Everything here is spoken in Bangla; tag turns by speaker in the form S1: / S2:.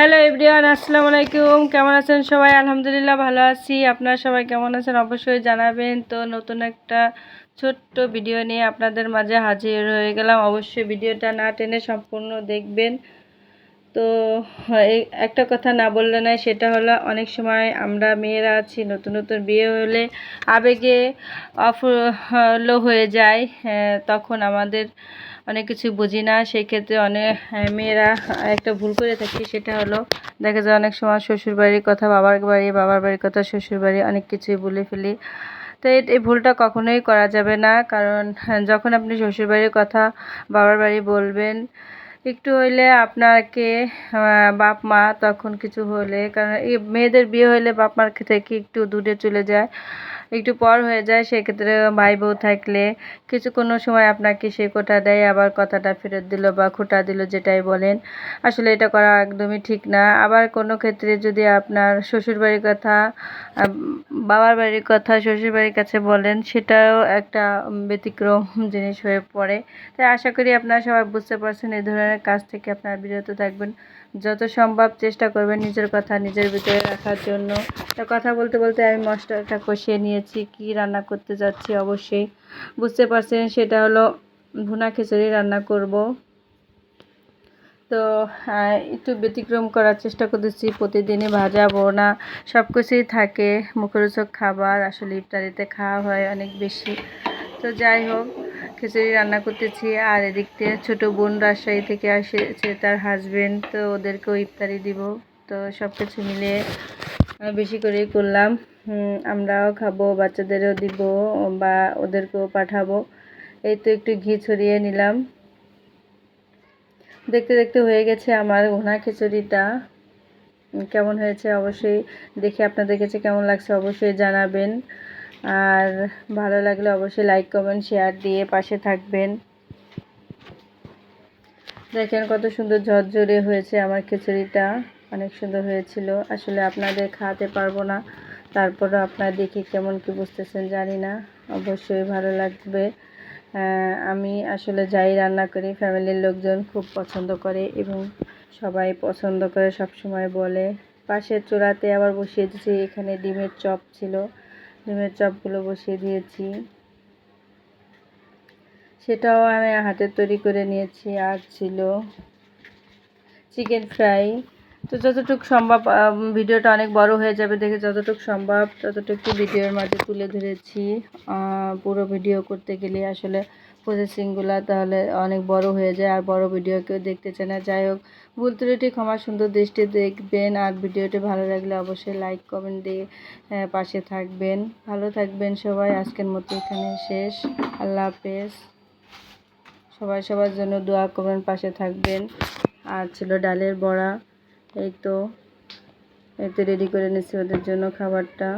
S1: হ্যালো এভরিওয়ান আসসালামু আলাইকুম। কেমন আছেন সবাই? আলহামদুলিল্লাহ ভালো আছি। আপনারা সবাই কেমন আছেন অবশ্যই জানাবেন। তো নতুন একটা ছোট্ট ভিডিও নিয়ে আপনাদের মাঝে হাজির হয়ে গেলাম। অবশ্যই ভিডিওটা না টেনে সম্পূর্ণ দেখবেন। তো একটা কথা না বললে নয়, সেটা হলো অনেক সময় আমরা মেয়েরা আছি, নতুন নতুন বিয়ে হলে আবেগে অফলো হয়ে যায় তখন আমাদের অনেক কিছু বুঝি না। সেই ক্ষেত্রে অনেক মেয়েরা একটা ভুল করে থাকি, সেটা হলো দেখা যায় অনেক সময় শ্বশুর বাড়ির কথা, বাবার বাড়ি, বাবার বাড়ির কথা, শ্বশুর বাড়ি অনেক কিছুই বলে ফেলি। তো এই ভুলটা কখনোই করা যাবে না, কারণ, যখন আপনি শ্বশুর বাড়ির কথা, বাবার বাড়ি বলবেন একটু হইলে আপনাকে বাপ মা তখন কিছু হলে, কারণ এই মেয়েদের বিয়ে হলে বাপ মার থেকে একটু দূরে চলে যায়। একটু পর হয়ে যায়, সেক্ষেত্রে ভাই বউ থাকলে কিছু কোনো সময় আপনাকে সে কোটা দেয়, আবার কথাটা ফেরত দিল বা খোটা দিল, যেটাই বলেন। আসলে এটা করা একদমই ঠিক না। আবার কোনো ক্ষেত্রে যদি আপনার শ্বশুর বাড়ির কথা বাবার বাড়ির কথা শ্বশুর বাড়ির কাছে বলেন, সেটাও একটা ব্যতিক্রম জিনিস হয়ে পড়ে। তাই আশা করি আপনারা সবাই বুঝতে পারছেন এই ধরনের কাজ থেকে আপনারা বিরত থাকবেন। যত সম্ভব চেষ্টা করবেন নিজের কথা নিজের ভিতরে রাখার জন্য। তো কথা বলতে বলতে আমি মশলাটা কষিয়ে নিয়েছি, কি রান্না করতে যাচ্ছি অবশ্যই বুঝতে পারছেন। সেটা হলো ভুনা খিচুড়ি রান্না করব। তো একটু ব্যতিক্রম করার চেষ্টা করতেছি। প্রতিদিনই ভাজা বোনা সব কিছুই থাকে। মুখরোচক খাবার, আসলে ইফতারিতে খাওয়া হয় অনেক বেশি। তো যাই হোক খিচুড়ি রান্না করতেছি, আর এদিক থেকে ছোটো বোন রাজশাহী থেকে আসেছে তার হাজবেন্ড তো ওদেরকেও ইফতারি দিব। তো সব কিছু মিলিয়ে বেশি করেই করলাম। আমরাও খাব, বাচ্চাদেরও দিব, বা ওদেরকেও পাঠাবো। এই তো একটু ঘি ছড়িয়ে নিলাম। দেখতে দেখতে হয়ে গেছে আমার ঘোনা খিচুড়িটা। কেমন হয়েছে অবশ্যই দেখে আপনাদের কাছে কেমন লাগছে অবশ্যই জানাবেন। আর ভালো লাগলে অবশ্যই লাইক কমেন্ট শেয়ার দিয়ে পাশে থাকবেন। দেখেন কত সুন্দর ঝরঝরে হয়েছে আমার খিচুড়িটা। অনেক সুন্দর হয়েছিল। আসলে আপনাদের খাওয়াতে পারব না। তারপরে আপনারা দেখে কেমন কি বুঝতেছেন জানি না। অবশ্যই ভালো লাগবে। আমি আসলে যাই রান্না করি ফ্যামিলির লোকজন খুব পছন্দ করে এবং সবাই পছন্দ করে সব সময় বলে। পাশের চূড়াতে আবার বসিয়ে দিয়েছি, এখানে ডিমের চপ ছিল। ডিমের চপগুলো বসিয়ে দিয়েছি। সেটাও আমি হাতে তৈরি করে নিয়েছি। আর ছিল চিকেন ফ্রাই। তো যতটুকু সম্ভব ভিডিওটা অনেক বড় হয়ে যাবে দেখে যতটুকু সম্ভব, ততটুকু ভিডিওর মাঝে তুলে ধরেছি। পুরো ভিডিও করতে গেলে আসলে প্রসেসিংগুলো তাহলে অনেক বড় হয়ে যায়, আর বড় ভিডিও কেউ দেখতে চায় না। যাই হোক, ভুল ত্রুটি, ক্ষমা সুন্দর দৃষ্টি দেখবেন, আর ভিডিওটি ভালো লাগলে অবশ্যই লাইক কমেন্ট দিয়ে পাশে থাকবেন। ভালো থাকবেন সবাই, আজকের মতো এখানে শেষ। আল্লাহ হাফেজ। সবাই সবার জন্য দোয়া করবেন, পাশে থাকবেন। আর ছিল ডালের বড়া। এই তো এই তো রেডি করে নিচ্ছি ওদের জন্য খাবারটা।